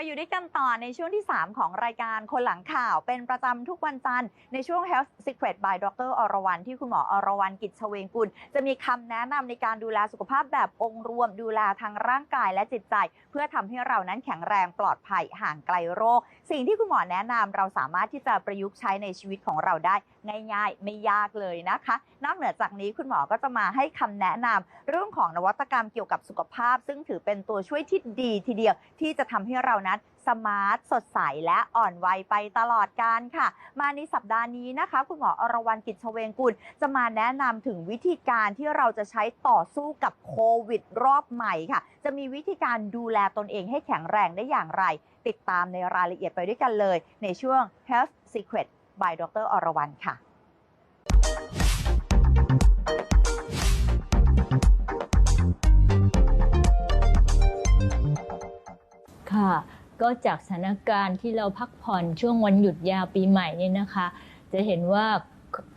มาอยู่ด้วยกันต่อในช่วงที่ 3 ของรายการคนหลังข่าวเป็นประจำทุกวันจันทร์ในช่วง Health Secret by ดรอรวรรณที่คุณหมออรวรรณกิจเฉวงกุล จะมีคำแนะนำในการดูแลสุขภาพแบบองค์รวม ดูแลทางร่างกายและจิตใจ เพื่อทำให้เรานั้นแข็งแรงปลอดภัยห่างไกลโรค สิ่งที่คุณหมอแนะนำเราสามารถที่จะประยุกต์ใช้ในชีวิตของเราได้ง่ายๆ ไม่ยากเลยนะคะ นอกเหนือจากนี้คุณหมอก็จะมาให้คำแนะนำเรื่องของนวัตกรรมเกี่ยวกับสุขภาพ ซึ่งถือเป็นตัวช่วยที่ดีทีเดียวที่จะทำให้เรานั้นสมาร์ทสดใสและอ่อนวัยไปตลอดการค่ะ มาในสัปดาห์นี้นะคะ คุณหมออรวรรณกิจเฉวงกุลจะมาแนะนำถึงวิธีการที่เราจะใช้ต่อสู้กับโควิดรอบใหม่ค่ะ จะมีวิธีการดูแลตนเองให้แข็งแรงได้อย่างไร ติดตามในรายละเอียดไปด้วยกันเลย ในช่วง Health Secret by ดรอรวรรณค่ะค่ะ ก็จากสถานการณ์ที่เราพักผ่อนช่วงวันหยุดยาวปีใหม่เนี่ยนะคะ จะเห็นว่า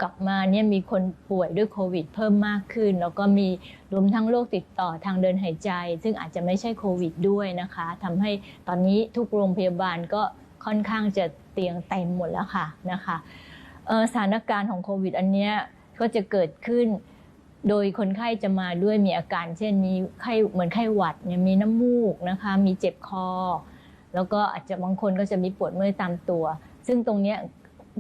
กลับมาเนี่ยมีคนป่วยด้วยโควิด เพิ่มมากขึ้น แล้วก็มีรวมทั้งโรคติดต่อทางเดินหายใจ ซึ่งอาจจะไม่ใช่โควิดด้วยนะคะทำให้ตอนนี้ทุกโรงพยาบาลก็ค่อนข้างจะเตียงเต็มหมดแล้วค่ะนะคะสถานการณ์ของโควิด อันเนี้ยก็จะเกิดขึ้น โดยคนไข้จะมาด้วยมีอาการ เช่นมีไข้เหมือนไข้หวัดเนี่ยมีน้ำมูกนะคะ มีเจ็บคอ แล้วก็อาจจะบางคนก็จะมีปวดเมื่อยตามตัว ซึ่งตรงนี้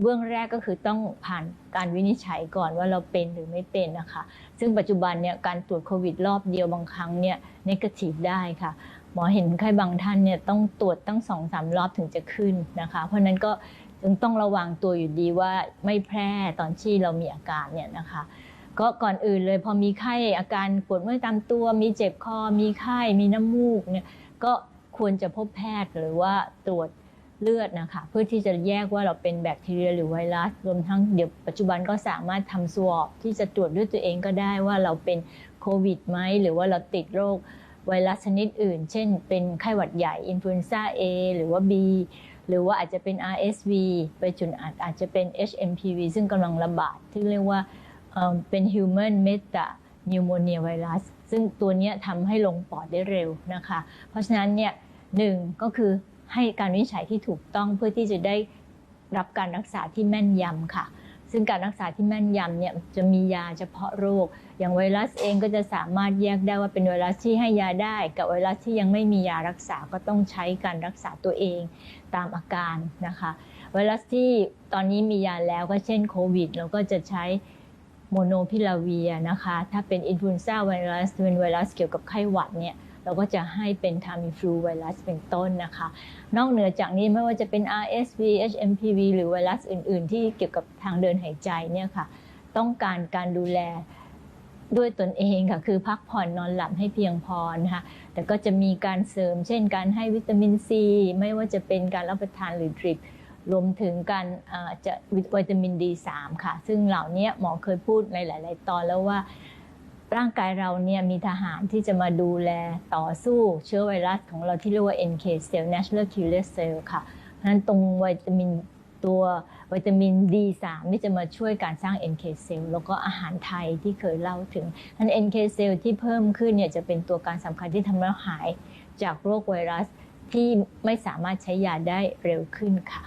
เบื้องแรกก็คือต้องผ่านการวินิจฉัยก่อนว่าเราเป็นหรือไม่เป็นนะคะ ซึ่งปัจจุบันเนี่ยการตรวจโควิดรอบเดียวบางครั้งเนี่ยนกาทีฟได้ค่ะหมอเห็นไข้บางท่านเนี่ยต้องตรวจตั้งสองสามรอบถึงจะขึ้นนะคะ เพราะฉะนั้นก็ยังต้องระวังตัวอยู่ดีว่าไม่แพร่ตอนที่เรามีอาการเนี่ยนะคะ ก็ก่อนอื่นเลยพอมีไข้อาการปวดเมื่อยตามตัว มีเจ็บคอมีไข้มีน้ำมูกเนี่ยก็ ควรจะพบแพทย์หรือว่าตรวจเลือดนะคะเพื่อที่จะแยกว่าเราเป็นแบคทีเรียหรือไวรัส รวมทั้งเดี๋ยวปัจจุบันก็สามารถทำสวอปที่จะตรวจด้วยตัวเองก็ได้ว่าเราเป็นโควิดไหมหรือว่าเราติดโรคไวรัสชนิดอื่น เช่น เป็นไข้หวัดใหญ่อินฟลูเอนซ่า A หรือว่า B หรือว่าอาจจะเป็น RSV ไปจนอาจอาจจะเป็น HMPV ซึ่งกำลังระบาดที่เรียกว่าเอ่อเป็น human meta pneumonia virus ซึ่งตัวนี้ทำให้ลงปอดได้เร็วนะคะ เพราะฉะนั้นเนี่ยหนึ่งก็คือให้การวินิจฉัยที่ถูกต้องเพื่อที่จะได้รับการรักษาที่แม่นยำค่ะ ซึ่งการรักษาที่แม่นยำเนี่ยจะมียาเฉพาะโรค อย่างไวรัสเองก็จะสามารถแยกได้ว่าเป็นไวรัสที่ให้ยาได้ กับไวรัสที่ยังไม่มียารักษาก็ต้องใช้การรักษาตัวเองตามอาการนะคะ ไวรัสที่ตอนนี้มียาแล้วก็เช่นโควิดเราก็จะใช้ โมโนพิลาเวียนะคะ ถ้าเป็นอินฟลูเอนซ่าไวรัสเป็นไวรัสเกี่ยวกับไข้หวัดเนี่ยเราก็จะให้เป็นทามิฟลูไวรัสเป็นต้นนะคะ นอกเหนือจากนี้ไม่ว่าจะเป็น RSV HMPV หรือไวรัสอื่น ๆ ที่เกี่ยวกับทางเดินหายใจเนี่ยค่ะ ต้องการการดูแลด้วยตนเองค่ะ คือพักผ่อนนอนหลับให้เพียงพอนะคะแต่ก็จะมีการเสริม เช่นการให้วิตามินซี ไม่ว่าจะเป็นการรับประทานหรือดริป รวมถึงการจะวิตามิน D3 ค่ะ ซึ่งเหล่านี้หมอเคยพูดในหลาย ๆ ตอนแล้วว่าร่างกายเราเนี่ยมีทหารที่จะมาดูแลต่อสู้เชื้อไวรัสของเราที่เรียกว่า NK cell natural killer cell ค่ะเพราะฉะนั้นตรงวิตามินตัววิตามิน D3 นี่จะมาช่วยการสร้าง NK cell แล้วก็อาหารไทยที่เคยเล่าถึงนั้น NK cell ที่เพิ่มขึ้นเนี่ยจะเป็นตัวการสำคัญที่ทำให้หายจากโรคไวรัสที่ไม่สามารถใช้ยาได้เร็วขึ้นค่ะ